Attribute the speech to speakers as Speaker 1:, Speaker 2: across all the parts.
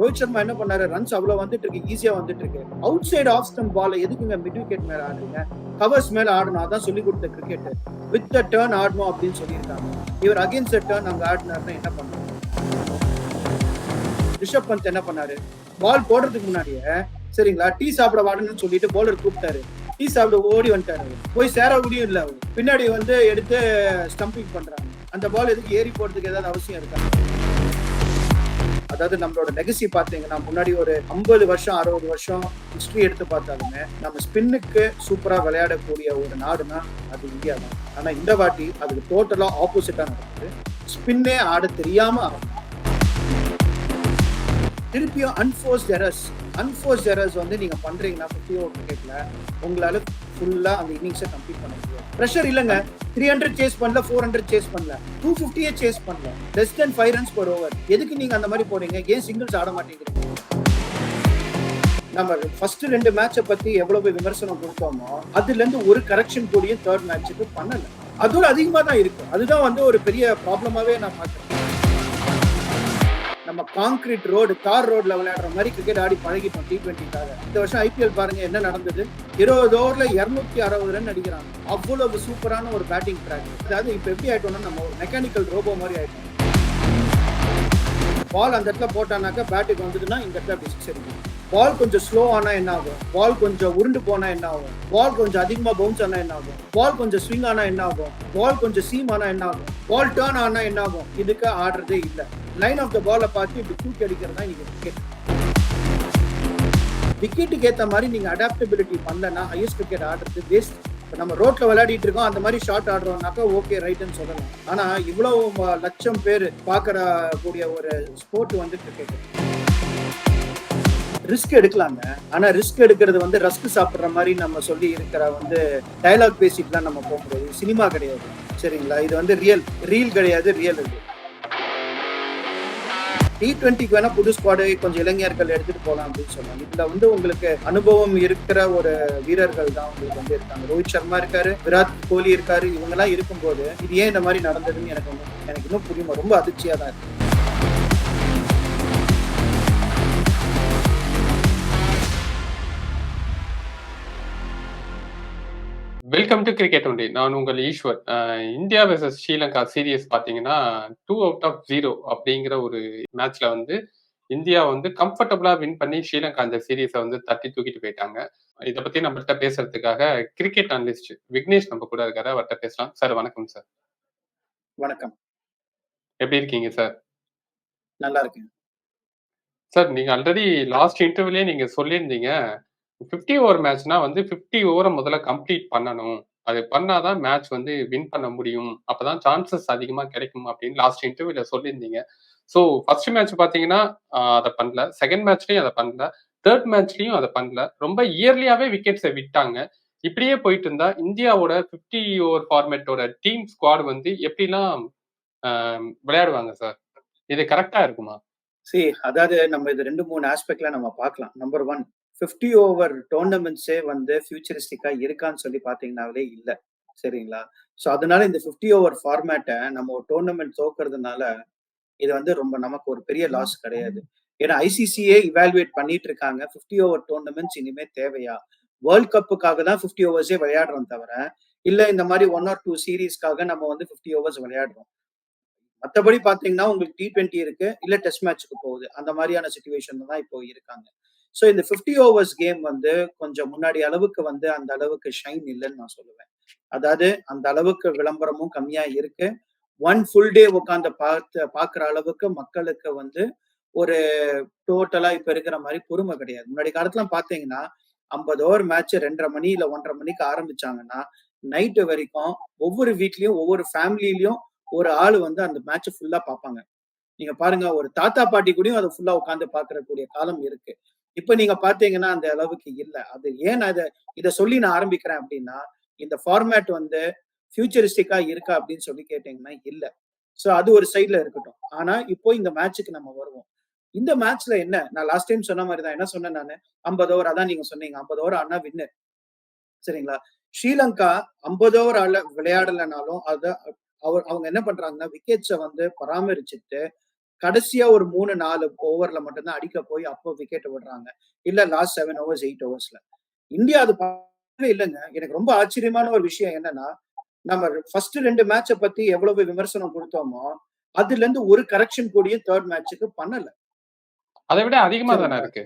Speaker 1: ரோஹித் சர்மா என்ன பண்ணாரு? ரன்ஸ் அவ்வளவு வந்துட்டு இருக்கு ஈஸியா வந்துட்டு இருக்கு. Outside off stump ball எதுக்குங்க மிட் விக்கெட் மேல ஆடுறீங்க? கவர்ஸ் மேல ஆடணும் அதான் சொல்லி கொடுத்த கிரிக்கெட் வித் த டேர்ன் ஆடணும் அப்படின்னு சொல்லியிருக்காங்க. இவர் அகேன்ஸ்ட் த டேர்ன் அங்க ஆடினாருன்னா என்ன பண்ணுவாங்க ரிஷப் பந்த் என்ன பண்ணாரு? பால் போடுறதுக்கு முன்னாடியே சரிங்களா டீ சாப்பிட வாடணும்னு சொல்லிட்டு பவுலர் கூப்பிட்டாரு. டீ சாப்பிட ஓடி வந்துட்டாரு போய் சேர முடியும் இல்லை பின்னாடி வந்து எடுத்து ஸ்டம்பிங் பண்றாங்க. அந்த பால் எதுக்கு ஏறி போறதுக்கு ஏதாவது அவசியம் இருக்கா? அதாவது நம்மளோட லெகசி பார்த்தீங்கன்னா முன்னாடி ஒரு ஐம்பது வருஷம் அறுபது வருஷம் ஹிஸ்ட்ரி எடுத்து பார்த்தாலுமே நம்ம ஸ்பின்னுக்கு சூப்பராக விளையாடக்கூடிய ஒரு நாடுனா அது இந்தியா தான். ஆனால் இந்த வாட்டி அதுக்கு டோட்டலாக ஆப்போசிட்டாக நடக்குது. ஸ்பின்னே ஆட தெரியாமல் ஆடும் திருப்பியும் அன்ஃபோர்ஸ் எரர்ஸ் அன்ஃபோர்ஸ் எரர்ஸ் வந்து நீங்க பண்றீங்கன்னா ஃபிஃப்டி ஓவர் கிரிக்கெட்ல உங்களால ஃபுல்லா அந்த இன்னிங்ஸை கம்ப்ளீட் பண்ண முடியாது. ப்ரெஷர் இல்லைங்க. த்ரீ ஹண்ட்ரட் சேஸ் பண்ணல ஃபோர் ஹண்ட்ரட் சேஸ் பண்ணல. டூ ஃபிஃப்டியே சேஸ் பண்ணல. Less than five runs per over எதுக்கு நீங்க அந்த மாதிரி போறீங்க? ஏன் சிங்கிள்ஸ் ஆட மாட்டேங்கிறீங்க? நம்ம ஃபர்ஸ்ட் ரெண்டு மேட்சை பத்தி எவ்வளவு விமர்சனம் கொடுத்தோமோ அதுல இருந்து ஒரு கரெக்ஷன் கூடிய தேர்ட் மேட்சுக்கு பண்ணல. அதோட அதிகமா தான் இருக்கு. அதுதான் வந்து ஒரு பெரிய ப்ராப்ளமாவே நான் பாக்குறேன் நம்ம கான்கிரீட் ரோடு தார் ரோட்ல விளையாடுற மாதிரி கிரிக்கெட் ஆடி பழகிட்டோம் டி டுவெண்ட்டிக்காக இந்த வருஷம் ஐபிஎல் பாருங்க என்ன நடந்தது? இருபது ஓவர்ல இருநூத்தி அறுபது ரன் அடிக்கிறாங்க. அவ்வளவு சூப்பரான ஒரு பேட்டிங் ட்ராக் அதாவது இப்ப எப்படி ஆயிட்டோம்னா நம்ம ஒரு மெக்கானிக்கல் ரோபோ மாதிரி ஆயிட்டோம். பால் அந்த இடத்துல போட்டானாக்கா பேட்டுக்கு வந்ததுன்னா இந்த இடத்துல அப்படி சிக்ஸ் அடிக்கும். பால் கொஞ்சம் ஸ்லோ ஆனா என்ன ஆகும்? பால் கொஞ்சம் உருண்டு போனா என்ன ஆகும்? பால் கொஞ்சம் அதிகமா பவுன்ஸ் ஆனா என்ன ஆகும்? பால் கொஞ்சம் ஸ்விங் ஆனா என்ன ஆகும்? பால் கொஞ்சம் சீம் ஆனா என்ன ஆகும்? பால் டேர்ன் ஆனா என்ன ஆகும்? இதுக்கு ஆடுறதே இல்லை. லைன் ஆஃப் த பாலை பார்த்து இப்படி தூக்கி தான் இன்னைக்கு கிரிக்கெட் விக்கெட்டுக்கு ஏற்ற மாதிரி நீங்கள் அடாப்டபிலிட்டி பண்ணலன்னா ஹையஸ்ட் கிரிக்கெட் ஆடுறது வேஸ்ட் இப்போ நம்ம ரோட்டில் விளையாடிட்டு இருக்கோம் அந்த மாதிரி ஷார்ட் ஆடுறோம்னாக்கா ஓகே ரைட்டுன்னு சொல்லலாம். ஆனால் இவ்வளோ லட்சம் பேர் பார்க்குற கூடிய ஒரு ஸ்போர்ட் வந்து கிரிக்கெட் ரிஸ்க் எடுக்கலாங்க. ஆனா ரிஸ்க் எடுக்கிறது வந்து ரஸ்க் சாப்பிட்ற மாதிரி நம்ம சொல்லி இருக்கிற வந்து டைலாக் பேசிட்டுலாம் நம்ம போக முடியாது சினிமா கிடையாது. சரிங்களா? இது வந்து ரியல் ரீல் கிடையாது ரியல் இது. டி டுவெண்ட்டிக்கு வேணா புது ஸ்குவாடு கொஞ்சம் இளைஞர்கள் எடுத்துட்டு போகலாம் அப்படின்னு சொன்னாங்க. இதுல வந்து உங்களுக்கு அனுபவம் இருக்கிற ஒரு வீரர்கள் தான் உங்களுக்கு வந்து இருக்காங்க. ரோஹித் சர்மா இருக்காரு விராட் கோலி இருக்காரு இவங்க எல்லாம் இருக்கும்போது இது ஏன் இந்த மாதிரி நடந்ததுன்னு எனக்கு எனக்கு இன்னும் புரியுமா. ரொம்ப அதிர்ச்சியா தான் இருக்கு.
Speaker 2: வெல்கம் டு கிரிக்கெட் ஒன்லி நான் உங்கள் Eshwar. India versus Sri Lanka series பார்த்தீங்கன்னா டூ அவுட் ஆஃப் ஜீரோ அப்படிங்கிற ஒரு மேட்ச்ல வந்து இந்தியா வந்து கம்ஃபர்டபுளா வின் பண்ணி ஸ்ரீலங்கா அந்த சீரியஸை வந்து தட்டி தூக்கிட்டு போயிட்டாங்க. இதை பத்தி நம்மள்ட்ட பேசுறதுக்காக கிரிக்கெட் அனலிஸ்ட் விக்னேஷ் நம்ம கூட இருக்காரு. அவர்கிட்ட பேசலாம். சார் வணக்கம் சார்.
Speaker 1: வணக்கம்.
Speaker 2: எப்படி இருக்கீங்க சார்?
Speaker 1: நல்லா இருக்கேன்.
Speaker 2: சார் நீங்க ஆல்ரெடி லாஸ்ட் இன்டர்வியூலயே நீங்க சொல்லியிருந்தீங்க. 50 ஓவர் மேட்ச்னா வந்து 50 ஓவரை முதல்ல கம்ப்ளீட் பண்ணணும். அது பண்ணாதான் மேட்ச் வந்து வின் பண்ண முடியும். அப்பதான் சான்சஸ் அதிகமா கிடைக்கும் அப்படின்னு லாஸ்ட் இன்டர்வியூல சொல்லியிருந்தீங்க. ஸோ ஃபர்ஸ்ட் மேட்ச் பாத்தீங்கன்னா அதை பண்ணல. செகண்ட் மேட்ச்லயும் அதை பண்ணல. தேர்ட் மேட்ச்லயும் அதை பண்ணல. ரொம்ப இயர்லியாவே விக்கெட்ஸை விட்டாங்க. இப்படியே போயிட்டு இருந்தா இந்தியாவோட 50 ஓவர் ஃபார்மேட்டோட டீம் ஸ்குவாட் வந்து எப்படிலாம் விளையாடுவாங்க சார் இது கரெக்டா இருக்குமா?
Speaker 1: சரி அதாவது நம்ம இது ரெண்டு மூணு ஆஸ்பெக்ட்ல நம்ம பார்க்கலாம். நம்பர் ஒன் 50 ஓவர் டோர்னமெண்ட்ஸே வந்து ஃபியூச்சரிஸ்டிக்கா இருக்கான்னு சொல்லி பாத்தீங்கன்னாலே இல்ல. சரிங்களா? ஸோ அதனால இந்த 50 ஓவர் ஃபார்மேட்டை நம்ம ஒரு டோர்னமெண்ட் தோக்குறதுனால இது வந்து ரொம்ப நமக்கு ஒரு பெரிய லாஸ் கிடையாது. ஏன்னா ஐசிசியே இவாலுவேட் பண்ணிட்டு இருக்காங்க. 50 ஓவர் டோர்னமெண்ட்ஸ் இனிமே தேவையா? வேர்ல்ட் கப்புக்காக தான் 50 ஓவர்ஸே விளையாடுறோம் தவிர இல்ல இந்த மாதிரி ஒன் ஆர் டூ சீரீஸ்க்காக நம்ம வந்து 50 ஓவர்ஸ் விளையாடுறோம். மற்றபடி பாத்தீங்கன்னா உங்களுக்கு டி டுவெண்ட்டி இருக்கு இல்ல டெஸ்ட் மேட்ச்க்கு போகுது. அந்த மாதிரியான சுச்சுவேஷன் தான் இப்போ இருக்காங்க. ஸோ இந்த 50 ஓவர்ஸ் கேம் வந்து கொஞ்சம் முன்னாடி அளவுக்கு வந்து அந்த அளவுக்கு ஷைன் இல்லைன்னு நான் சொல்லுவேன். அதாவது அந்த அளவுக்கு விளம்பரமும் கம்மியா இருக்கு. ஒன் ஃபுல் டே உட்காந்து பார்த்து பார்க்குற அளவுக்கு மக்களுக்கு வந்து ஒரு டோட்டலா இப்ப இருக்கிற மாதிரி பொறுமை கிடையாது. முன்னாடி காலத்துல பாத்தீங்கன்னா ஐம்பது ஓவர் மேட்ச் ரெண்டரை மணி இல்ல ஒன்றரை மணிக்கு ஆரம்பிச்சாங்கன்னா நைட்டு வரைக்கும் ஒவ்வொரு வீட்லயும் ஒவ்வொரு ஃபேமிலிலயும் ஒரு ஆள் வந்து அந்த மேட்ச் ஃபுல்லா பார்ப்பாங்க. நீங்க பாருங்க ஒரு தாத்தா பாட்டி கூடயும் அதை ஃபுல்லா உட்காந்து பாக்குறக்கூடிய காலம் இருக்கு. இப்ப நீங்க பாத்தீங்கன்னா அந்த அளவுக்கு இல்ல. அது ஏன் அதை இதை சொல்லி நான் ஆரம்பிக்கிறேன் அப்படின்னா இந்த ஃபார்மேட் வந்து ஃபியூச்சரிஸ்டிக்கா இருக்கா அப்படின்னு சொல்லி கேட்டீங்கன்னா இல்ல. சோ அது ஒரு சைட்ல இருக்கட்டும். ஆனா இப்போ இந்த மேட்சுக்கு நம்ம வருவோம். இந்த மேட்ச்ல என்ன? நான் லாஸ்ட் டைம் சொன்ன மாதிரி தான் என்ன சொன்னேன் நான்? ஐம்பது ஓவர் அதான் நீங்க சொன்னீங்க. ஐம்பது ஓவர் ஆனா வின்னு சரிங்களா? ஸ்ரீலங்கா ஐம்பது ஓவர் ஆள விளையாடலைனாலும் அத அவர் அவங்க என்ன பண்றாங்கன்னா விக்கெட்ஸை வந்து பராமரிச்சுட்டு கடைசியா ஒரு மூணு நாலு ஓவர்ல மட்டும்தான் அடிக்க போய் அப்போ விக்கெட் விடுறாங்க. இல்ல லாஸ்ட் செவன் ஓவர்ஸ் எயிட் ஓவர்ஸ்ல இந்தியா அது இல்லைங்க. எனக்கு ரொம்ப ஆச்சரியமான ஒரு விஷயம் என்னன்னா நம்ம ஃபர்ஸ்ட் ரெண்டு மேட்சை பத்தி எவ்வளவு விமர்சனம் கொடுத்தோமோ அதுல இருந்து ஒரு கரெக்ஷன் கூடிய தேர்ட் மேட்சுக்கு பண்ணல.
Speaker 2: அதை விட அதிகமா தானே இருக்கு?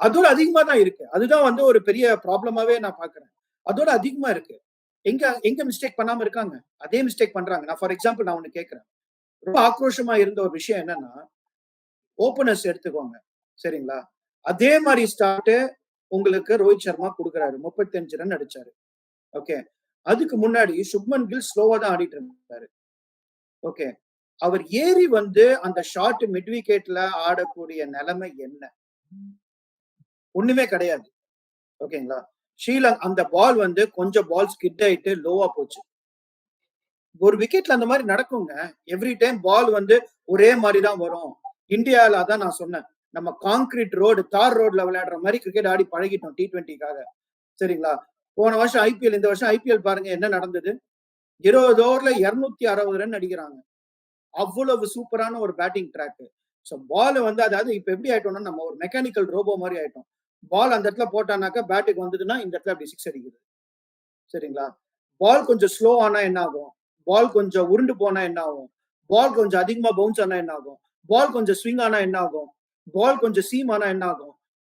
Speaker 1: அதோட அதிகமா தான் இருக்கு. அதுதான் வந்து ஒரு பெரிய ப்ராப்ளமாவே நான் பாக்குறேன் அதோட அதிகமா இருக்கு. எங்க எங்க மிஸ்டேக் பண்ணாம இருக்காங்க? அதே மிஸ்டேக் பண்றாங்க. நான் ஃபார் எக்ஸாம்பிள் நான் ஒண்ணு கேட்கிறேன். ரொம்ப ஆக்ரோஷமா இருந்த ஒரு விஷயம் என்னன்னா ஓபனர்ஸ் எடுத்துக்கோங்க. சரிங்களா? அதே மாதிரி ஸ்டார்ட் உங்களுக்கு ரோஹித் சர்மா கொடுக்குறாரு. முப்பத்தஞ்சு ரன் அடிச்சாரு. ஓகே? அதுக்கு முன்னாடி சுப்மன் கில் ஸ்லோவா தான் ஆடிட்டு இருந்தாரு. ஓகே? அவர் ஏறி வந்து அந்த ஷார்ட் மிட் விக்கெட்ல ஆடக்கூடிய நிலைமை என்ன? ஒண்ணுமே கிடையாது. ஓகேங்களா? ஸ்ரீலங்கா அந்த பால் வந்து கொஞ்சம் பால் ஸ்கிட் ஆயிட்டு லோவா போச்சு. ஒரு விக்கெட்ல அந்த மாதிரி நடக்குங்க. எவ்ரி டைம் பால் வந்து ஒரே மாதிரி தான் வரும். இந்தியால அதான் நான் சொன்னேன். நம்ம கான்கிரீட் ரோடு தார் ரோட்ல விளையாடுற மாதிரி கிரிக்கெட் ஆடி பழகிட்டோம் டி டுவெண்ட்டிக்காக சரிங்களா? போன வருஷம் ஐபிஎல் இந்த வருஷம் ஐபிஎல் பாருங்க என்ன நடந்தது? இருபது ஓவர்ல இருநூத்தி அறுபது ரன் அடிக்கிறாங்க. அவ்வளவு சூப்பரான ஒரு பேட்டிங் ட்ராக் ஸோ பால் வந்து அதாவது இப்ப எப்படி ஆயிட்டோம்னா நம்ம ஒரு மெக்கானிக்கல் ரோபோ மாதிரி ஆயிட்டோம். பால் அந்த இடத்துல போட்டானாக்கா பேட்டுக்கு வந்ததுன்னா இந்த இடத்துல அப்படி சிக்ஸ் அடிக்குது. சரிங்களா? பால் கொஞ்சம் ஸ்லோ ஆனா என்ன ஆகும்? பால் கொஞ்சம் உருண்டு போனா என்ன ஆகும்? பால் கொஞ்சம் அதிகமா பவுன்ஸ் ஆனா என்ன ஆகும்? பால் கொஞ்சம் ஸ்விங் ஆனா என்ன ஆகும்? பால் கொஞ்சம் சீம் ஆனா என்ன ஆகும்?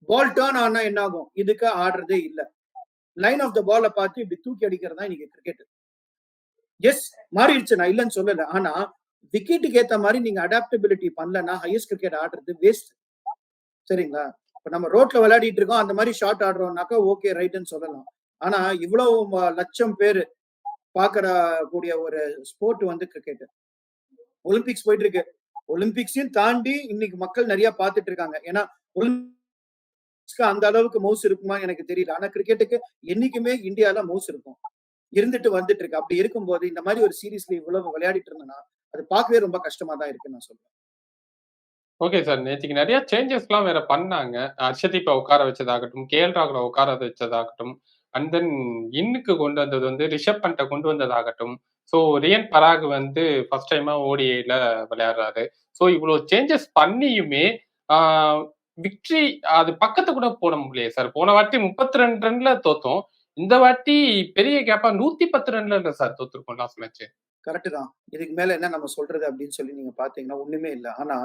Speaker 1: பால் டேர்ன் ஆனா என்ன ஆகும்? இதுக்கு ஆடுறதே இல்ல. லைன் ஆஃப் த பால பார்த்து இப்படி தூக்கி அடிக்கிறது தான் இன்னைக்கு கிரிக்கெட் எஸ் மாறிடுச்சு. நான் இல்லைன்னு சொல்லல. ஆனா விக்கெட்டுக்கு ஏத்த மாதிரி நீங்க அடாப்டபிலிட்டி பண்ணலன்னா ஹையஸ்ட் கிரிக்கெட் ஆடுறது வேஸ்ட் சரிங்களா? இப்ப நம்ம ரோட்ல விளையாடிட்டு இருக்கோம். அந்த மாதிரி ஷார்ட் ஆடுறோம்னாக்கா ஓகே ரைட்னு சொல்லலாம். ஆனா இவ்வளவு லட்சம் பேர் பார்க்கற கூடிய ஒரு ஸ்போர்ட் வந்து கிரிக்கெட் ஒலிம்பிக்ஸ் போயிட்டு இருக்கு ஒலிம்பிக்ஸையும் தாண்டி இன்னைக்கு மக்கள் நிறைய பார்த்துட்டு இருக்காங்க. ஏன்னா ஒலிம்பிக்ஸ்க்கு அந்த அளவுக்கு மவுஸ் இருக்குமா எனக்கு தெரியல. ஆனா கிரிக்கெட்டுக்கு என்னைக்குமே இந்தியால மவுஸ் இருக்கும். இருந்துட்டு வந்துட்டு இருக்கு. அப்படி இருக்கும்போது இந்த மாதிரி ஒரு சீரீஸ்ல இவ்வளவு விளையாடிட்டு இருந்தோம்னா அது பார்க்கவே ரொம்ப கஷ்டமா தான் இருக்குன்னு நான் சொல்றேன்.
Speaker 2: ஓகே சார் நேற்றுக்கு நிறைய சேஞ்சஸ்லாம் வேற பண்ணாங்க. அர்ஷதீப்பை உட்கார வச்சதாகட்டும் கேஎல் ராகுல உட்கார வச்சதாகட்டும் அண்ட் தென் இன்னுக்கு கொண்டு வந்தது வந்து ரிஷப் பண்ட்டை கொண்டு வந்ததாகட்டும். ஸோ ரியன் பராக் வந்து ஃபர்ஸ்ட் டைமா ஓடிஐல விளையாடுறாரு. ஸோ இவ்வளோ சேஞ்சஸ் பண்ணியுமே விக்ட்ரி அது பக்கத்து கூட போட முடியல சார் போன வாட்டி முப்பத்தி ரெண்டு ரன்ல தோத்தோம். இந்த வாட்டி பெரிய கேப்பா நூத்தி பத்து ரன்ல இல்ல சார் தோத்துருக்கோம் லாஸ்ட் மேட்ச்
Speaker 1: கரெக்ட் தான். இதுக்கு மேல என்ன நம்ம சொல்றது அப்படின்னு சொல்லி நீங்க பாத்தீங்கன்னா ஒண்ணுமே இல்லை. ஆனா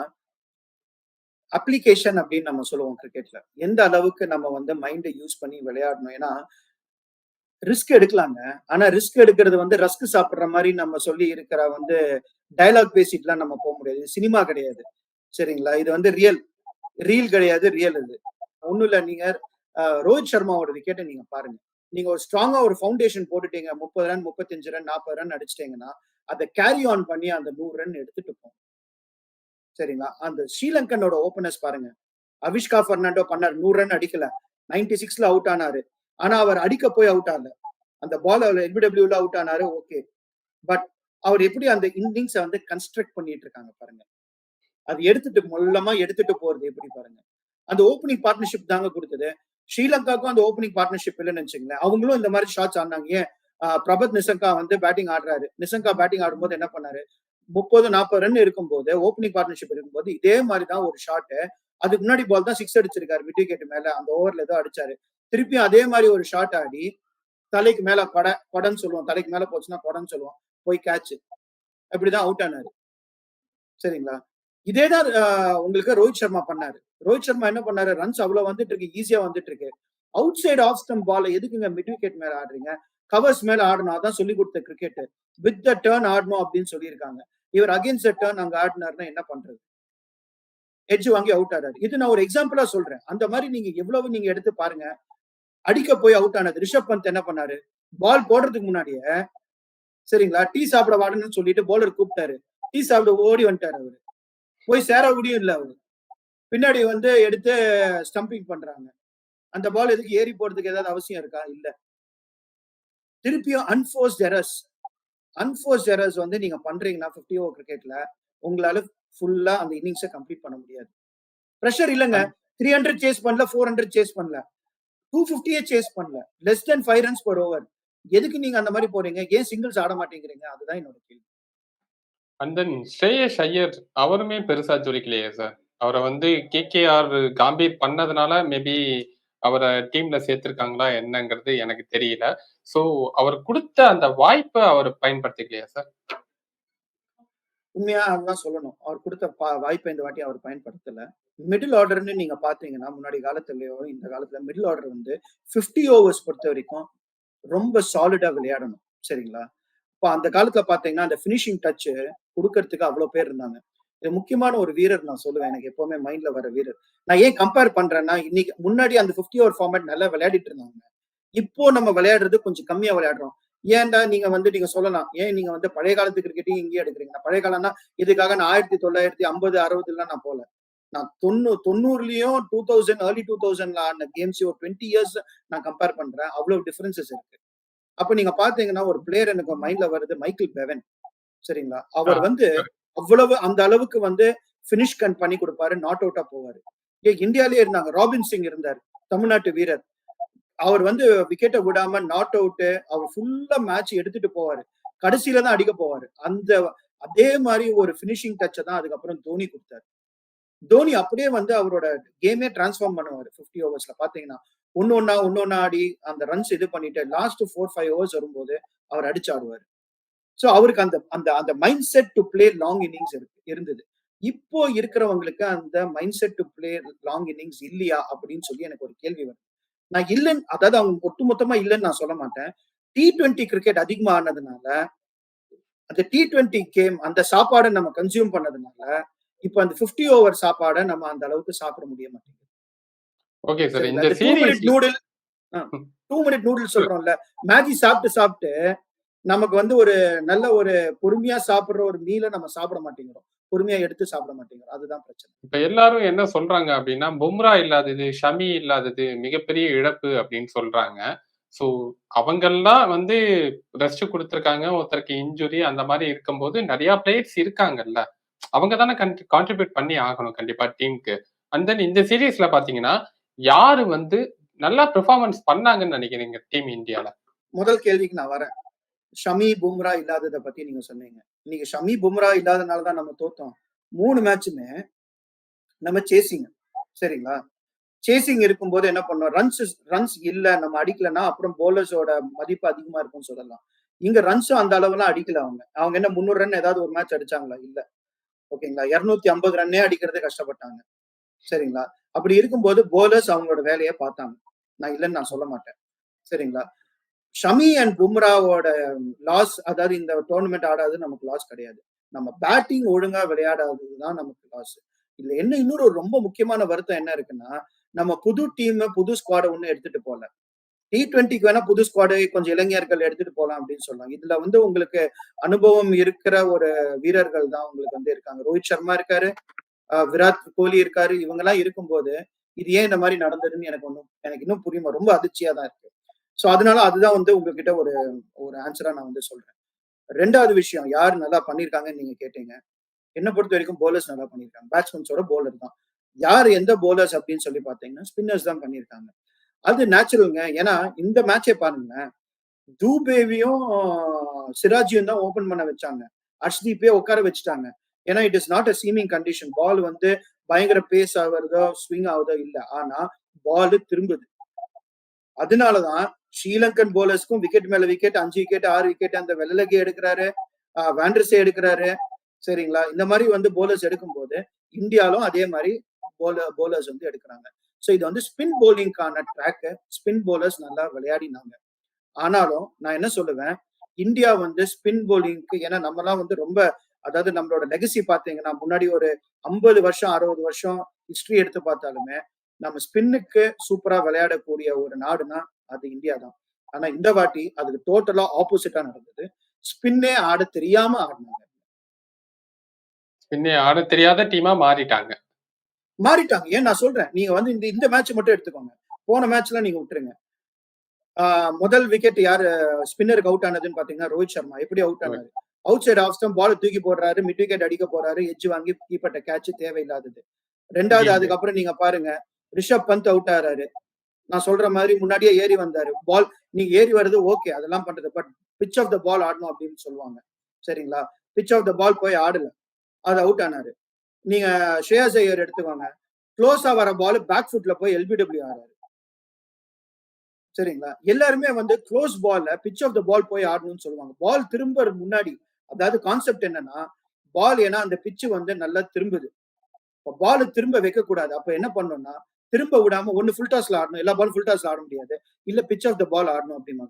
Speaker 1: அப்ளிகேஷன் அப்படின்னு நம்ம சொல்லுவோம் கிரிக்கெட்ல எந்த அளவுக்கு நம்ம வந்து மைண்டை யூஸ் பண்ணி விளையாடணும்? ஏன்னா ரிஸ்க் எடுக்கலாங்க. ஆனா ரிஸ்க் எடுக்கிறது வந்து ரஸ்க் சாப்பிடுற மாதிரி நம்ம சொல்லி இருக்கிற வந்து டயலாக் பேசிட்டுலாம் நம்ம போக முடியாது. சினிமா கிடையாது. சரிங்களா? இது வந்து ரியல் ரீல் கிடையாது ரியல் இது. ஒன்றும் இல்லை. நீங்க ரோஹித் சர்மாவோட விக்கெட்டை நீங்க பாருங்க. நீங்க ஒரு ஸ்ட்ராங்கா ஒரு ஃபவுண்டேஷன் போட்டுட்டீங்க. முப்பது ரன் முப்பத்தஞ்சு ரன் நாற்பது ரன் அடிச்சிட்டீங்கன்னா அதை கேரி ஆன் பண்ணி அந்த நூறு ரன் எடுத்துட்டு போகும் சரிங்களா? அந்த ஸ்ரீலங்கனோட ஓப்பனர்ஸ் பாருங்க. அவிஷ்கா பெர்னாண்டோ பண்ணார். நூறு ரன் அடிக்கல. 96 சிக்ஸ்ல அவுட் ஆனாரு. ஆனா அவர் அடிக்க போய் அவுட் ஆகல அந்த பால் அவர் எல்பிடபிள்யூல அவுட் ஆனாரு ஓகே பட் அவர் எப்படி அந்த இன்னிங்ஸ வந்து கன்ஸ்ட்ரக்ட் பண்ணிட்டு இருக்காங்க பாருங்க. அது எடுத்துட்டு மொல்லமா எடுத்துட்டு போறது எப்படி பாருங்க. அந்த ஓப்பனிங் பார்ட்னர்ஷிப் தாங்க கொடுத்தது. ஸ்ரீலங்காக்கும் அந்த ஓப்பனிங் பார்ட்னர்ஷிப் இல்லைன்னு வச்சுங்களேன். அவங்களும் இந்த மாதிரி ஷாட்ஸ் ஆனாங்க ஏன்? பிரபத் நிசங்கா வந்து பேட்டிங் ஆடுறாரு. நிசங்கா பேட்டிங் ஆடும்போது என்ன பண்ணாரு? முப்பது நாற்பது ரன் இருக்கும்போது ஓப்பனிங் பார்ட்னர்ஷிப் இருக்கும்போது இதே மாதிரி தான் ஒரு ஷாட் அதுக்கு முன்னாடி பால் தான் சிக்ஸ் அடிச்சிருக்காரு. மிட் விக்கெட் மேல அந்த ஓவர்ல ஏதோ அடிச்சாரு. திருப்பியும் அதே மாதிரி ஒரு ஷாட் ஆடி தலைக்கு மேல கொடை கொடைன்னு சொல்லுவோம். தலைக்கு மேல போச்சுன்னா கொடைன்னு சொல்லுவோம். போய் கேட்ச் அப்படிதான் அவுட் ஆனாரு. சரிங்களா? இதேதான் உங்களுக்கு ரோஹித் சர்மா பண்ணாரு. ரோஹித் சர்மா என்ன பண்ணாரு? ரன்ஸ் அவ்வளவு வந்துட்டு இருக்கு ஈஸியா வந்துட்டு இருக்கு. Outside off stump ball எதுக்குங்க மிட் விக்கெட் மேல ஆடுறீங்க? கவர்ஸ் மேல ஆடணும் அதான் சொல்லி கொடுத்த கிரிக்கெட் வித் த டேர்ன் ஆடணும் அப்படின்னு சொல்லியிருக்காங்க. இவர் அகேன்ஸ்ட் த டேர்ன் அங்க ஆடினாருன்னா என்ன பண்றது? எட்ஜ் வாங்கி அவுட் ஆடாரு இது நான் ஒரு எக்ஸாம்பிளா சொல்றேன். அந்த மாதிரி நீங்க எவ்வளவு நீங்க எடுத்து பாருங்க. அடிக்க போய் அவுட் ஆனது. ரிஷப் பந்த் என்ன பண்ணாரு? பால் போடுறதுக்கு முன்னாடியே சரிங்களா? டீ சாப்பிட வாடணும்னு சொல்லிட்டு bowler கூப்பிட்டாரு. டீ சாப்பிட ஓடி வந்துட்டாரு அவரு. போய் சேர முடியும் இல்ல அவரு. பின்னாடி வந்து எடுத்து ஸ்டம்பிங் பண்றாங்க. அந்த பால் எதுக்கு ஏறி போறதுக்கு ஏதாவது அவசியம் இருக்கா? இல்ல. திருப்பியும் அன்ஃபோர்ஸ்ட் எரர்ஸ் அன்ஃபோர்ஸ்ட் எரர்ஸ் வந்து நீங்க பண்றீங்கன்னா பிப்டி ஓவர் கிரிக்கெட்ல உங்களால ஃபுல்லா அந்த இன்னிங்ஸை கம்ப்ளீட் பண்ண முடியாது. ப்ரெஷர் இல்லைங்க. த்ரீ ஹண்ட்ரட் சேஸ் பண்ணல ஃபோர் ஹண்ட்ரட் சேஸ் பண்ணல. டூ ஃபிஃப்டியே சேஸ் பண்ணல less than five runs per over எதுக்கு நீங்க அந்த மாதிரி போறீங்க ஏன் சிங்கிள்ஸ் ஆட மாட்டேங்கிறீங்க அதுதான் என்னோட கேள்வி
Speaker 2: அண்ட் தென் ஸ்ரேயஸ் ஐயர் அவருமே பெருசா ஜொலிக்கலையே சார். அவரை வந்து கேகேஆர் காம்பீர் பண்ணதுனால மேபி அவரை டீம்ல சேர்த்திருக்காங்களா என்னங்கிறது எனக்கு தெரியல. ஸோ அவர் கொடுத்த அந்த வாய்ப்பை அவர் பயன்படுத்திக்கலையா சார்?
Speaker 1: உண்மையா அதுதான் சொல்லணும். அவர் கொடுத்த வாய்ப்பை இந்த வாட்டி அவர் பயன்படுத்தல. மிடில் ஆர்டர்ன்னு நீங்க பாத்தீங்கன்னா முன்னாடி காலத்துலயோ, இந்த காலத்துல மிடில் ஆர்டர் வந்து 50 ஓவர்ஸ் பொறுத்த வரைக்கும் ரொம்ப சாலிடா விளையாடணும். சரிங்களா? இப்ப அந்த காலத்துல பாத்தீங்கன்னா அந்த பினிஷிங் டச்சு கொடுக்கறதுக்கு அவ்வளவு பேர் இருந்தாங்க. இது முக்கியமான ஒரு வீரர் நான் சொல்லுவேன். எனக்கு எப்பவுமே மைண்ட்ல வர வீரர். நான் ஏன் கம்பேர் பண்றேன்னா, இன்னைக்கு முன்னாடி அந்த 50 ஓவர் ஃபார்மேட் நல்லா விளையாடிட்டு இருந்தாங்க. இப்போ நம்ம விளையாடுறது கொஞ்சம் கம்மியா விளையாடுறோம். ஏன்டா நீங்க வந்து நீங்க சொல்லலாம். ஏன் நீங்க வந்து பழைய காலத்து கிரிக்கெட்டையும் இங்கேயே எடுக்குறீங்க? பழைய காலம்னா இதுக்காக நான் 1950, 60லாம் நான் போல. நான் தொண்ணூ 90லயும் 2000 ஏர்லி 2000ல ஆடுன கேம்ஸ் ஒரு 20 இயர்ஸ் நான் கம்பேர் பண்றேன். அவ்வளவு டிஃபரன்ஸஸ் இருக்கு. அப்ப நீங்க பார்த்தீங்கன்னா, ஒரு பிளேயர் எனக்கு மைண்ட்ல வருது மைக்கேல் பெவன். சரிங்களா? அவர் வந்து அவ்வளவு அந்த அளவுக்கு வந்து பினிஷ் கன் பண்ணி குடுப்பாரு. நாட் அவுட்டா போவாரு. ஏன் இந்தியாலயே இருந்தாங்க. ராபின் சிங் இருந்தாரு. தமிழ்நாட்டு வீரர். அவர் வந்து விக்கெட்டை விடாம நாட் அவுட்டு அவர் ஃபுல்லா மேட்ச் எடுத்துட்டு போவாரு. கடைசியில தான் அடிக்க போவாரு. அந்த அதே மாதிரி ஒரு பினிஷிங் டச்சை தான் அதுக்கப்புறம் தோனி கொடுத்தாரு தோனி அப்படியே வந்து அவரோட கேமே டிரான்ஸ்ஃபார்ம் பண்ணுவாரு 50 ஓவர்ஸ்ல பாத்தீங்கன்னா ஒன்னு ஒன்னா ஒன்னு ஒன்னா ஆடி அந்த ரன்ஸ் இது பண்ணிட்டு லாஸ்ட் 4, 5 ஓவர்ஸ் வரும்போது அவர் அடிச்சு ஆடுவாரு. சோ அவருக்கு அந்த அந்த அந்த mindset to play long innings இருக்கு இருந்தது. இப்போ இருக்கிறவங்களுக்கு அந்த mindset to play long innings இல்லையா? அப்படின்னு சொல்லி எனக்கு ஒரு கேள்வி வருது. நான் இல்லன்னு அதாவது அவங்க ஒட்டுமொத்தமா இல்லன்னு நான் சொல்ல மாட்டேன். T20 கிரிக்கெட் அதிகமா ஆனதுனால, அந்த T20 கேம் அந்த சாப்பாட நம்ம கன்சியூம் பண்ணதுனால, இப்ப அந்த 50 ஓவர் சாப்பாட நம்ம அந்த அளவுக்கு சாப்பிட முடிய மாட்டேங்குது.
Speaker 2: Okay sir. இந்த
Speaker 1: இந்த 2 மினிட்
Speaker 2: சீரிஸ்ல
Speaker 1: நூடில் 2 மினிட் நூடில்ஸ் சொல்றோம்ல. மேகி சாப்பிட்டு சாப்பிட்டு நமக்கு வந்து ஒரு நல்ல ஒரு பொறுமையா சாப்பிடுற ஒரு மீல நம்ம சாப்பிட மாட்டேங்கிறோம். பொறுமையா எடுத்து சாப்பிட மாட்டேங்கிறோம். அதுதான் பிரச்சனை.
Speaker 2: இப்ப எல்லாரும் என்ன சொல்றாங்க அப்படின்னா, பும்ரா இல்லாதது, ஷமி இல்லாதது மிகப்பெரிய இழப்பு அப்படின்னு சொல்றாங்க. ஸோ அவங்கல்லாம் வந்து ரெஸ்ட் குடுத்துருக்காங்க. ஒருத்தருக்கு இன்ஜுரி அந்த மாரி இருக்கும்போது நெறைய பிளேயர்ஸ் இருக்காங்கல்ல. அவங்க தானே கன் கான்ட்ரிபியூட் பண்ணி ஆகணும் கண்டிப்பா டீமுக்கு. அண்ட் தென் இந்த சீரிஸ்ல பார்த்தீங்கன்னா, யாரு வந்து நல்லா பெர்ஃபார்மன்ஸ் பண்ணாங்கன்னு நெனைக்கிறீங்க டீம் இந்தியால?
Speaker 1: முதல் கேள்விக்கு நான் வரேன். ஷமி, பும்ரா இல்லாததை பத்தி நீங்க சொன்னீங்க. இன்னைக்கு ஷமி, பும்ரா இல்லாதனால தான் நம்ம தோத்தோம். மூணு மேட்சுமே நம்ம சேசிங். சரிங்களா? சேசிங் இருக்கும்போது என்ன பண்ணோம்? ரன்ஸ் ரன்ஸ் இல்ல நம்ம அடிக்கலன்னா, அப்புறம் போலர்ஸோட மதிப்பு அதிகமா இருக்கும்னு சொல்லலாம். இங்க ரன்ஸும் அந்த அளவுலாம் அடிக்கல அவங்க. அவங்க என்ன 300 ரன் ஏதாவது ஒரு மேட்ச் அடிச்சாங்களா? இல்ல. ஓகேங்களா? 250 ரன்னே அடிக்கிறதே கஷ்டப்பட்டாங்க. சரிங்களா? அப்படி இருக்கும்போது போலர்ஸ் அவங்களோட வேலையை பார்த்தாங்க. நான் இல்லைன்னு நான் சொல்ல மாட்டேன். சரிங்களா? ஷமி அண்ட் பும்ராவோட லாஸ் அதாவது இந்த டோர்னமெண்ட் ஆடாது நமக்கு லாஸ் கிடையாது. நம்ம பேட்டிங் ஒழுங்கா விளையாடாதது தான் நமக்கு லாஸ். இதுல என்ன இன்னொரு ரொம்ப முக்கியமான வருத்தம் என்ன இருக்குன்னா, நம்ம புது டீம், புது ஸ்குவாட ஒண்ணும் எடுத்துட்டு போல. T20க்கு வேணா புது ஸ்குவாடு கொஞ்சம் இளைஞர்கள் எடுத்துட்டு போலாம் அப்படின்னு சொல்லலாம். இதுல வந்து உங்களுக்கு அனுபவம் இருக்கிற ஒரு வீரர்கள் தான் உங்களுக்கு வந்து இருக்காங்க. ரோஹித் சர்மா இருக்காரு. விராட் கோலி இருக்காரு. இவங்கலாம் இருக்கும்போது, இது ஏன் இந்த மாதிரி நடந்ததுன்னு எனக்கு ஒன்றும் எனக்கு இன்னும் புரியுமா ரொம்ப அதிர்ச்சியா தான் இருக்கு. ஸோ அதனால அதுதான் வந்து உங்ககிட்ட ஒரு ஒரு ஆன்சரா நான் வந்து சொல்றேன். ரெண்டாவது விஷயம் யார் நல்லா பண்ணியிருக்காங்கன்னு நீங்க கேட்டீங்க. என்ன பொறுத்தவரைக்கும் பவுலர்ஸ் நல்லா பண்ணியிருக்காங்க. பேட்ஸ்மேன்ஸோட போலர் தான். யார் எந்த பவுலர்ஸ் அப்படின்னு சொல்லி பார்த்தீங்கன்னா, ஸ்பின்னர்ஸ் தான் பண்ணியிருக்காங்க. அது நேச்சுரலுங்க ஏன்னா இந்த மேட்சே பாருங்களேன். தூபேவியும் சிராஜியும் தான் ஓப்பன் பண்ண வச்சாங்க. அர்ஷ்தீப்பே உட்கார வச்சுட்டாங்க. ஏன்னா it is not a seaming condition. Ball வந்து பயங்கர பேஸ் ஆகுறதோ, ஸ்விங் ஆகுதோ இல்லை ஆனா பால் திரும்புது. அதனால தான் ஸ்ரீலங்கன் போலர்ஸ்க்கும் விக்கெட் மேல விக்கெட் அஞ்சு விக்கெட், ஆறு விக்கெட் அந்த வெள்ளலகி எடுக்கிறாரு. வேண்டர்ஸே எடுக்கிறாரு. சரிங்களா? இந்த மாதிரி வந்து பவுலர்ஸ் எடுக்கும்போது, இந்தியாலும் அதே மாதிரி பவுலர் பவுலர்ஸ் வந்து எடுக்கிறாங்க. ஸோ இது வந்து ஸ்பின் பவுலிங்க்கான ட்ராக்கு ஸ்பின் போலர்ஸ் நல்லா விளையாடினாங்க. ஆனாலும் நான் என்ன சொல்லுவேன், இந்தியா வந்து ஸ்பின் பவுலிங்க்கு ஏன்னா நம்மலாம் வந்து ரொம்ப அதாவது நம்மளோட லெகசி பார்த்தீங்கன்னா, முன்னாடி ஒரு 50 வருஷம், 60 வருஷம் ஹிஸ்டரி எடுத்து பார்த்தாலுமே, நம்ம ஸ்பின்னுக்கு சூப்பரா விளையாடக்கூடிய ஒரு நாடுனா, அது இந்தியா தான். ஆனா இந்த வாட்டி அதுக்கு டோட்டலா ஆப்போசிட்டா நடந்தது. ஸ்பின்னே ஆட தெரியாம ஆடுனாங்க.
Speaker 2: ஸ்பின்னே ஆட தெரியாத டீமா மாறிட்டாங்க.
Speaker 1: மாறிட்டாங்க. ஏன் நான் சொல்றேன். நீங்க வந்து இந்த இந்த மேட்ச் மட்டும் எடுத்துக்கோங்க. போன மேட்ச்லாம் நீங்க விட்டுருங்க. முதல் விக்கெட் யாரு ஸ்பின்னருக்கு அவுட் ஆனதுன்னு பார்த்தீங்கன்னா, ரோஹித் சர்மா. எப்படி அவுட் ஆனாரு? அவுட் சைட் ஆஃப் ஸ்டம்ப் பால தூக்கி போடுறாரு. மிட் விக்கெட் அடிக்க போறாரு. எட்ஜ் வாங்கி கீப்பர்ட்ட கேட்ச் தேவையில்லாதது. 2வது அதுக்கப்புறம் நீங்க பாருங்க. ரிஷப் பந்த் அவுட் ஆறாரு. நான் சொல்ற மாதிரி முன்னாடியே ஏறி வந்தாரு. பால் நீங்க ஏறி வர்றது ஓகே. அதெல்லாம் பண்றது. But pitch off the ball ஆடணும் அப்படின்னு சொல்லுவாங்க. சரிங்களா? பிச் ஆஃப் த பால் போய் ஆடல அது அவுட் ஆனாரு நீங்க ஸ்ரேயாஸ் ஐயர் எடுத்துக்கோங்க க்ளோஸா வர பால் பேக் ஃபுட்ல போய் எல்பிடபிள்யூ ஆறாரு சரிங்களா எல்லாருமே வந்து க்ளோஸ் பால்ல பிச் ஆஃப் த பால் போய் ஆடணும்னு சொல்லுவாங்க பால் திரும்ப முன்னாடி அதாவது கான்செப்ட் என்னன்னா பால் ஏன்னா அந்த பிச்சு வந்து நல்லா திரும்புது இப்போ பால் திரும்ப வைக்க கூடாது அப்ப என்ன பண்ணணும்னா திரும்ப விடாம ஒன்னு ஃபுல் டாஸ்ல ஆடணும். எல்லா பால் ஃபுல் டாஸ்ல ஆட முடியாது. இல்ல பிச் ஆஃப் த பால் ஆடணும் அப்படிமா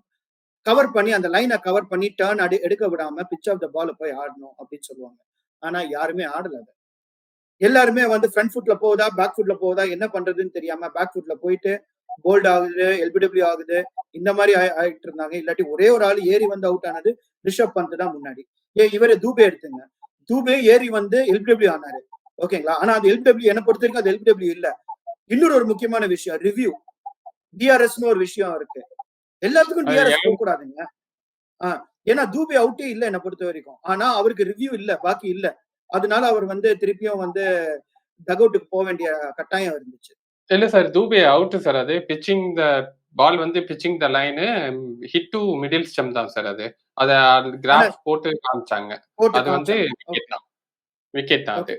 Speaker 1: கவர் பண்ணி அந்த லைனை கவர் பண்ணி டேர்ன் அடி எடுக்க விடாம பிச் ஆஃப் த பால் போய் ஆடணும் அப்படின்னு சொல்லுவாங்க. ஆனா யாருமே ஆடல அதை. எல்லாருமே வந்து ஃப்ரண்ட் ஃபுட்ல போகுதா பேக் ஃபுட்ல போகுதா என்ன பண்றதுன்னு தெரியாம பேக் ஃபுட்ல போயிட்டு போல்ட் ஆகுது எல்பிடபிள்யூ ஆகுது இந்த மாதிரி ஆயி- ஆயிட்டு இருந்தாங்க. இல்லாட்டி ஒரே ஒரு ஆள் ஏறி வந்து அவுட் ஆனது ரிஷப் பந்த் தான் முன்னாடி. ஏ இவரு தூபே எடுத்துங்க. தூபே ஏறி வந்து எல்பிடபிள்யூ ஆனாரு. ஓகேங்களா? ஆனா அது எல்பிடபிள்யூ என்ன பொறுத்த வரைக்கும் அது எல்பிடபிள்யூ இல்ல. இன்னொரு ஒரு முக்கியமான விஷயம் ரிவ்யூ டிஆர்எஸ்னு ஒரு விஷயம் இருக்கு. எல்லாத்துக்கும் டிஆர்எஸ் போக கூடாதுங்க ஏன்னா தூபே அவுட்டே இல்ல என்ன பொறுத்த வரைக்கும். ஆனா அவருக்கு ரிவ்யூ இல்ல பாக்கி இல்ல. அதனால அவர் வந்து திருப்பியும் வந்து டகவுட்டுக்கு போக வேண்டிய கட்டாயம் இருந்துச்சு.
Speaker 2: இல்ல சார் தூபே அவுட் சார் அது. பிச்சிங் த பால் வந்து pitching the line hit to middle stump தான் சார் அது. அத கிராஃப் போட்டு காமிச்சாங்க. அது வந்து. விக்கெட் தான். விக்கெட் தான் அது.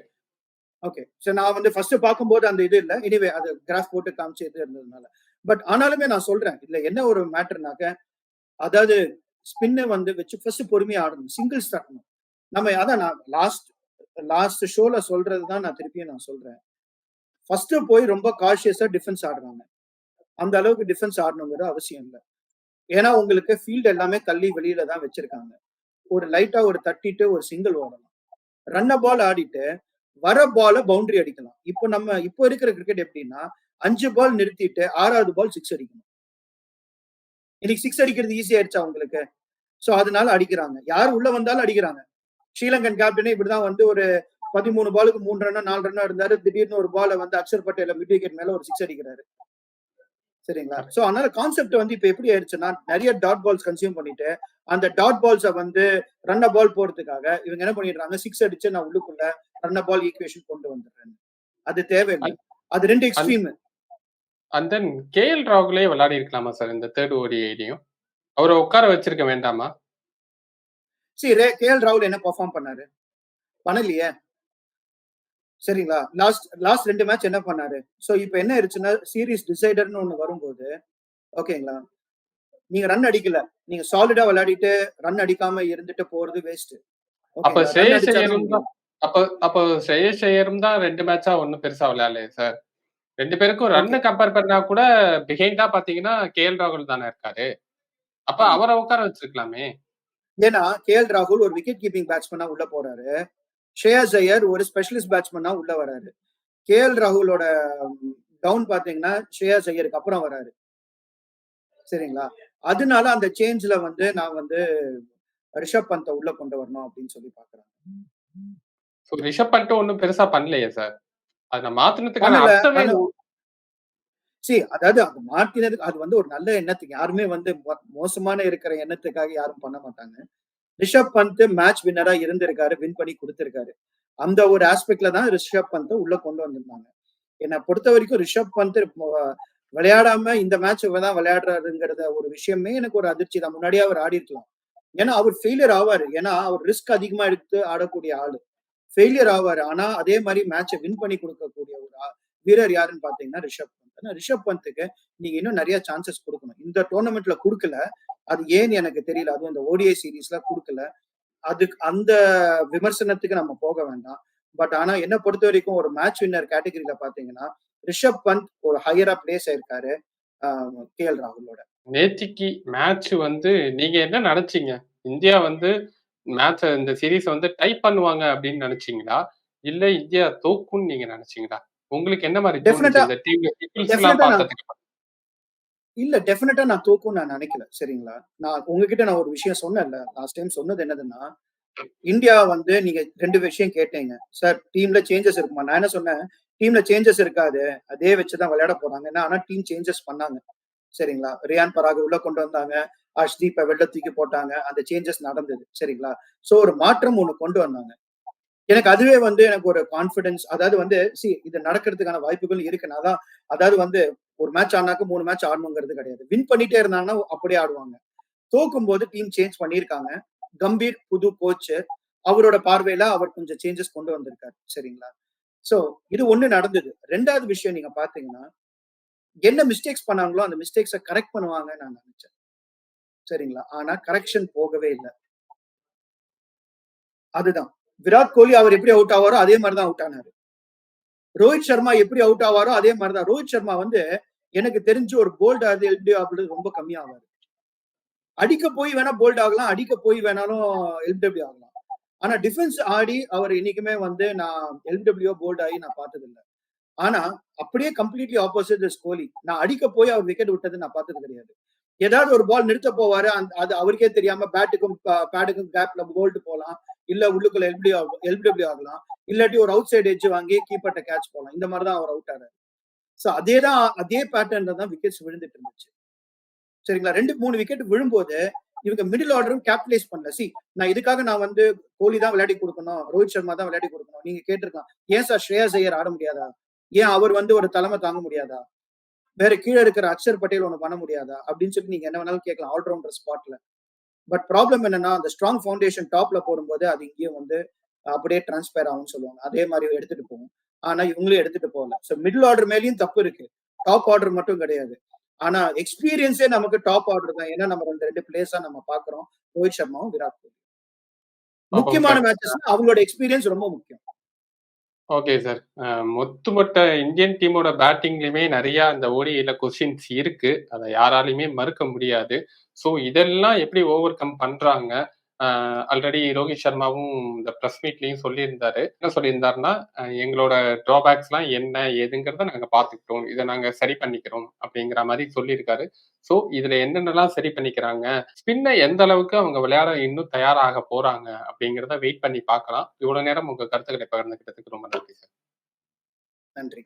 Speaker 1: ஓகே சோ நான் வந்து ஃபர்ஸ்ட் பார்க்கும்போது அந்த இது இல்ல. எனிவே அது கிராஃப் போட்டு காமிச்சு இது இருந்ததுனால. பட் ஆனாலுமே நான் சொல்றேன். இதுல என்ன ஒரு மேட்டர்னாக்க அதாவது ஸ்பின்னை வந்து வச்சு ஃபர்ஸ்ட் பொறுமையா ஆடணும். சிங்கிள்ஸ் தட்டணும் நம்ம அதான் நான் லாஸ்ட் லாஸ்ட் ஷோல சொல்றது தான் நான் திருப்பியும் நான் சொல்றேன். ஃபர்ஸ்ட் போய் ரொம்ப காஷியஸா டிஃபென்ஸ் ஆடுறாங்க. அந்த அளவுக்கு டிஃபென்ஸ் ஆடணுங்கிறது அவசியம் இல்லை. ஏன்னா உங்களுக்கு ஃபீல்டு எல்லாமே தள்ளி வெளியில தான் வச்சிருக்காங்க. ஒரு லைட்டா ஒரு தட்டிட்டு ஒரு சிங்கிள் ஓடணும். ரன்ன பால் ஆடிட்டு வர பால பவுண்டரி அடிக்கலாம். இப்போ நம்ம இப்போ இருக்கிற கிரிக்கெட் எப்படின்னா அஞ்சு பால் நிறுத்திட்டு ஆறாவது பால் சிக்ஸ் அடிக்கணும். இன்னைக்கு சிக்ஸ் அடிக்கிறது ஈஸி ஆயிடுச்சா அவங்களுக்கு சோ அதனால அடிக்கிறாங்க. யார் உள்ள வந்தாலும் அடிக்கிறாங்க. ஸ்ரீலங்கன் கேப்டனே இப்படிதான் வந்து ஒரு பதிமூணு பாலுக்கு மூணு ரன்னா நாலு ரன்னா இருந்தாரு. திடீர்னு ஒரு பால வந்து அக்ஷர் பட்டேல மிட் விக்கெட் மேல ஒரு சிக்ஸ் அடிக்கிறாரு. சரிங்களா? சோ அதனால கான்செப்ட் வந்து இப்ப எப்படி ஆயிடுச்சுன்னா நிறைய டாட் பால்ஸ் கன்சியூம் பண்ணிட்டு அந்த டாட் பால்ஸை வந்து ரன்ன பால் போறதுக்காக இவங்க என்ன பண்ணிடுறாங்க? சிக்ஸ் அடிச்சு நான் உள்ளுக்குள்ள ரன்ன பால் ஈக்குவேஷன் கொண்டு வந்துடுறேன் அது தேவையில்லை. அது ரெண்டு எக்ஸ்ட்ரீம்
Speaker 2: அண்ட் தென் கேஎல் ராகுலே விளையாடி இருக்கலாமா சார் இந்த தேர்ட் ஓடிஐடியும் அவரை உட்கார வச்சிருக்க வேண்டாமா?
Speaker 1: சரி கே எல் ராகுல் என்ன பெர்ஃபார்ம் பண்ணாரு? பண்ணலையே. சரிங்களா? லாஸ்ட் லாஸ்ட் ரெண்டு மேட்ச் என்ன பண்ணாரு? சோ இப்போ என்ன ஆயிடுச்சுன்னா சீரிஸ் டிசைடர்னு ஒண்ணு வரும்போது ஓகேங்களா? நீங்க ரன் அடிக்கல. நீங்க சாலிடா விளையாடிட்டு ரன் அடிக்காம இருந்துட்டு போறது வேஸ்ட்
Speaker 2: அப்ப அப்ப அப்ப ஸ்ரேயஸ் ஐயரும் தான் ரெண்டு மேட்சா ஒன்னும் பெருசா விளையாடலையே சார் ரெண்டு பேருக்கும் ரன் கம்பேர் பண்ணா கூட பிஹைண்டா பாத்தீங்கன்னா கேஎல் ராகுல் தானே இருக்காரு. அப்ப அவரை உட்கார வச்சிருக்கலாமே.
Speaker 1: ஏன்னா கே எல் ராகுல் ஒரு விக்கெட் கீப்பிங் பேட்ஸ்மேனா உள்ள போறாரு. ஸ்ரேயஸ் ஐயர் ஒரு ஸ்பெஷலிஸ்ட் பேட்ஸ்மேனா உள்ள வராரு. கே எல் ராகுலோட டவுன் பாத்தீங்கன்னா ஸ்ரேயஸ் ஐயருக்கு அப்புறம் வராரு. சரிங்களா? அதனால அந்த சேஞ்ச்ல வந்து நான் வந்து ரிஷப் பந்தை உள்ள கொண்டு வரணும் அப்படின்னு சொல்லி பாக்குறேன்
Speaker 2: ரிஷப் பண்ணிட்டு ஒன்னும் பெருசா பண்ணலையே சார் அதை மாத்தினதுக்கான அர்த்தமே
Speaker 1: சரி அதாவது அது மாத்தினதுக்கு அது வந்து ஒரு நல்ல எண்ணத்துக்கு யாருமே வந்து மோசமான இருக்கிற எண்ணத்துக்காக யாரும் பண்ண மாட்டாங்க. ரிஷப் பந்த் மேட்ச் வின்னரா இருந்திருக்காரு வின் பண்ணி கொடுத்திருக்காரு. அந்த ஒரு ஆஸ்பெக்ட்ல தான் ரிஷப் பந்த் உள்ள கொண்டு வந்திருந்தாங்க. என்னை பொறுத்த வரைக்கும் ரிஷப் பந்த் விளையாடாம இந்த மேட்ச் தான் விளையாடுறாருங்கிறத ஒரு விஷயமே எனக்கு ஒரு அதிர்ச்சி தான். முன்னாடியே அவர் ஆடி இருக்கலாம் ஏன்னா அவர் ஃபெயிலியர் ஆவாரு. ஏன்னா அவர் ரிஸ்க் அதிகமா எடுத்து ஆடக்கூடிய ஆளு. ஃபெயிலியர் ஆவார். ஆனா அதே மாதிரி மேட்சை வின் பண்ணி கொடுக்கக்கூடிய ஒரு வீரர் யாருன்னு பாத்தீங்கன்னா ரிஷப் பந்த். ஆனா ரிஷப் பந்துக்கு நீங்க இன்னும் நிறைய சான்சஸ் கொடுக்கணும். இந்த டோர்னமெண்ட்ல கொடுக்கல. அது ஏன்னு எனக்கு தெரியல. அதுவும் இந்த ஓடிஐ சீரீஸ்ல கொடுக்கல. அதுக்கு அந்த விமர்சனத்துக்கு நம்ம போக வேண்டாம். பட் ஆனா என்ன பொறுத்த வரைக்கும் ஒரு மேட்ச் வின்னர் கேட்டகரியில பாத்தீங்கன்னா ரிஷப் பந்த் ஒரு ஹையரா பிளேஸ் ஆயிருக்காரு கே எல் ராகுலோட.
Speaker 2: நேத்திக்கு மேட்ச் வந்து நீங்க என்ன நினைச்சீங்க? இந்தியா வந்து மேட்ச் இந்த சீரீஸ் வந்து டைப் பண்ணுவாங்க அப்படின்னு நினைச்சீங்களா? இல்ல இந்தியா தோக்கும்னு நீங்க நினைச்சீங்களா? உங்களுக்கு என்ன மாதிரி?
Speaker 1: இல்ல டெஃபினட்டா நான் தோக்கும் நான் நினைக்கல சரிங்களா? நான் உங்ககிட்ட நான் ஒரு விஷயம் சொன்னேன்ல லாஸ்ட் டைம் சொன்னது என்னதுன்னா இந்தியா வந்து நீங்க ரெண்டு விஷயம் கேட்டீங்க. சார் டீம்ல சேஞ்சஸ் இருக்குமா? நான் என்ன சொன்னேன் டீம்ல சேஞ்சஸ் இருக்காது அதே வச்சுதான் விளையாட போறாங்க. ஆனா டீம் சேஞ்சஸ் பண்ணாங்க. சரிங்களா? ரியான் பராக உள்ள கொண்டு வந்தாங்க. அஷ்தீப்பை வெள்ள தூக்கி போட்டாங்க. அந்த சேஞ்சஸ் நடந்தது. சரிங்களா? சோ ஒரு மாற்றம் ஒண்ணு கொண்டு வந்தாங்க. எனக்கு அதுவே வந்து எனக்கு ஒரு கான்பிடன்ஸ் அதாவது வந்து சி இது நடக்கிறதுக்கான வாய்ப்புகள் இருக்குன்னா தான் அதாவது வந்து ஒரு மேட்ச் ஆனாக்க மூணு மேட்ச் ஆடணுங்கிறது கிடையாது. வின் பண்ணிட்டே இருந்தாங்கன்னா அப்படியே ஆடுவாங்க. தோக்கும் போது டீம் சேஞ்ச் பண்ணியிருக்காங்க. கம்பீர் புது கோச் அவரோட பார்வையில அவர் கொஞ்சம் சேஞ்சஸ் கொண்டு வந்திருக்காரு. சரிங்களா? சோ இது ஒண்ணு நடந்தது. ரெண்டாவது விஷயம் நீங்க பாத்தீங்கன்னா என்ன மிஸ்டேக்ஸ் பண்ணாங்களோ அந்த மிஸ்டேக்ஸை கரெக்ட் பண்ணுவாங்கன்னு நான் நினைச்சேன். சரிங்களா? ஆனா கரெக்ஷன் போகவே இல்லை. அதுதான். விராட் கோலி அவர் எப்படி அவுட் ஆவாரோ அதே மாதிரிதான் அவுட் ஆனாரு. ரோஹித் சர்மா எப்படி அவுட் ஆவாரோ அதே மாதிரிதான். ரோஹித் சர்மா வந்து எனக்கு தெரிஞ்சு ஒரு போல்ட் ஆகுது எல்பி ஆகுது ரொம்ப கம்மியாவாரு. அடிக்க போய் வேணா போல்ட் ஆகலாம் அடிக்க போய் வேணாலும் எல்பிடபிள்யூ ஆகலாம். ஆனா டிஃபென்ஸ் ஆடி அவர் இன்னைக்குமே வந்து நான் எல்பிடபிள்யூ போல்ட் ஆகி நான் பார்த்ததில்லை. ஆனா அப்படியே கம்ப்ளீட்லி ஆப்போசிட் இஸ் கோலி நான் அடிக்க போய் அவர் விக்கெட் விட்டது நான் பார்த்தது கிடையாது. ஏதாவது ஒரு பால் நிறுத்த போவாரு அது அவருக்கே தெரியாம பேட்டுக்கும் பேடுக்கும் கேப்ல போல்ட் போகலாம். இல்ல உள்ளுக்குள்ள எல்பிடி எல்பிடபிள்யூ ஆகலாம். இல்லாட்டி ஒரு அவுட் சைடு எட்ஜ் வாங்கி கீப்பர்ட்ட கேட்ச் போலாம் இந்த மாதிரி தான் அவர் அவுட் ஆறாரு சோ அதே தான் அதே பேட்டர்ன்ல தான் விக்கெட்ஸ் விழுந்துட்டு இருந்துச்சு. சரிங்களா? ரெண்டு மூணு விக்கெட் விழும்போது இவங்க மிடில் ஆர்டரும் கேபிடலைஸ் பண்ணல. சி நான் இதுக்காக நான் வந்து கோலி தான் விளையாடி கொடுக்கணும் ரோஹித் சர்மா தான் விளையாடி கொடுக்கணும். நீங்க கேட்டிருக்கான் ஏன் சார் ஸ்ரேயா ஐயர் ஆட முடியாதா? ஏன் அவர் வந்து ஒரு தலைமை தாங்க முடியாதா? வேற கீழே இருக்கிற அக்ஷர் பட்டேல் ஒண்ணு பண்ண முடியாதா? அப்படின்னு சொல்லி நீங்க என்ன வேணாலும் கேட்கலாம் ஆல்ரவுண்டர் ஸ்பாட்ல பட் ப்ராப்ளம் என்னன்னா அந்த ஸ்ட்ராங் ஃபவுண்டேஷன் டாப்ல போடும்போது அது இங்கேயும் வந்து அப்படியே டிரான்ஸ்பேர் ஆகும்னு சொல்லுவாங்க. அதே மாதிரி எடுத்துட்டு போகும். ஆனா இவங்களும் எடுத்துட்டு போகல. ஸோ மிடில் ஆர்டர் மேலேயும் தப்பு இருக்கு. டாப் ஆர்டர் மட்டும் கிடையாது. ஆனா எக்ஸ்பீரியன்ஸே நமக்கு டாப் ஆர்டர் தான். ஏன்னா நம்ம ரெண்டு ரெண்டு பிளேஸா நம்ம பாக்குறோம் ரோஹித் சர்மாவும் விராட் கோலி முக்கியமான மேட்சஸ் அவங்களோட எக்ஸ்பீரியன்ஸ் ரொம்ப முக்கியம்.
Speaker 2: ஓகே சார் மொத்தமொட்ட இந்தியன் டீமோட பேட்டிங்லயுமே நிறைய அந்த ஓடிஐல கொஸ்டின்ஸ் இருக்கு. அதை யாராலையுமே மறுக்க முடியாது. ஸோ இதெல்லாம் எப்படி ஓவர் கம் பண்றாங்க? ஆல்ரெடி ரோஹித் சர்மாவும் இந்த ப்ரெஸ் மீட்லையும் சொல்லியிருந்தாரு. என்ன சொல்லியிருந்தாருன்னா எங்களோட ட்ராபேக்ஸ்லாம் என்ன ஏதுங்கிறத நாங்கள் பார்த்துக்கிட்டோம். இதை நாங்கள் சரி பண்ணிக்கிறோம் அப்படிங்கிற மாதிரி சொல்லியிருக்காரு. ஸோ இதுல என்னென்னலாம் சரி பண்ணிக்கிறாங்க ஸ்பின்னை எந்த அளவுக்கு அவங்க விளையாட இன்னும் தயாராக போறாங்க அப்படிங்கிறத வெயிட் பண்ணி பார்க்கலாம். இவ்வளவு நேரம் உங்க கருத்துக்களை பகிர்ந்துக்கிட்டதுக்கு ரொம்ப நன்றி சார்
Speaker 1: நன்றி.